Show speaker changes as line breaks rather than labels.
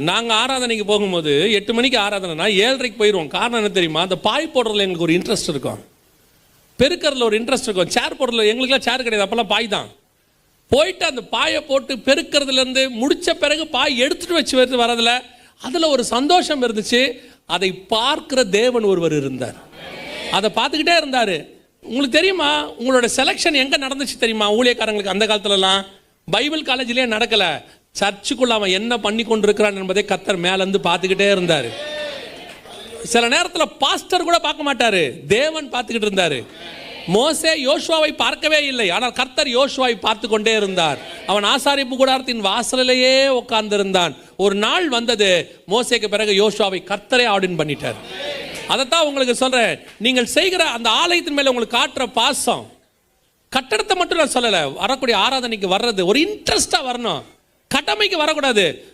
நாங்கள் ஆராதனைக்கு போகும்போது எட்டு மணிக்கு ஆராதனைனா ஏழரைக்கு போயிடுவோம் காரணம் என்ன தெரியுமா? அந்த பாய் போடுறதுல எங்களுக்கு ஒரு இன்ட்ரெஸ்ட் இருக்கும். பெருக்கிறதுல ஒரு இன்ட்ரெஸ்ட் இருக்கும். சேர் போடுறதுல எங்களுக்குலாம் சேர் கிடையாது. அப்போல்லாம் பாய் தான். போயிட்டு அந்த பாயை போட்டு பெருக்கிறதுலேருந்து முடித்த பிறகு பாய் எடுத்துகிட்டு வச்சு வருது வரதில் அதில் ஒரு சந்தோஷம் இருந்துச்சு. அதை பார்க்கிற தேவன் ஒருவர் இருந்தார். அதை பார்த்துக்கிட்டே இருந்தார். உங்களுக்கு தெரியுமா? உங்களோட செலெக்ஷன் எங்கே நடந்துச்சு தெரியுமா? ஊழியக்காரங்களுக்கு அந்த காலத்துலலாம்? பைபிள் காலேஜ்லேயே நடக்கலை. சர்ச்சுக்குள்ள அவன் என்ன பண்ணி கொண்டிருக்கிறான் என்பதை கத்தர் மேலேருந்து பார்த்துக்கிட்டே இருந்தார். சில நேரத்தில் பாஸ்டர் கூட பார்க்க மாட்டார். தேவன் பார்த்துக்கிட்டு இருந்தார். மோசே யோசுவாவை பார்க்கவே இல்லை. ஆனால் கர்த்தர் யோசுவாவை பார்த்து கொண்டே இருந்தார். அவன் ஆசாரிப்பு கூடாரத்தின் வாசலிலேயே உட்கார்ந்திருந்தான். ஒரு நாள் வந்தது. மோசேக்கு பிறகு யோசுவாவை கர்த்தரே ஆடின் பண்ணிட்டார். அதைத்தான் உங்களுக்கு சொல்கிறேன் நீங்கள் செய்கிற அந்த ஆலயத்தின் மேலே உங்களுக்கு காட்டுற பாசம் கட்டடத்தை மட்டும் நான் சொல்லலை. வரக்கூடிய ஆராதனைக்கு வர்றது ஒரு இன்ட்ரெஸ்டாக வரணும். கடமைக்கு வரக்கூடாது.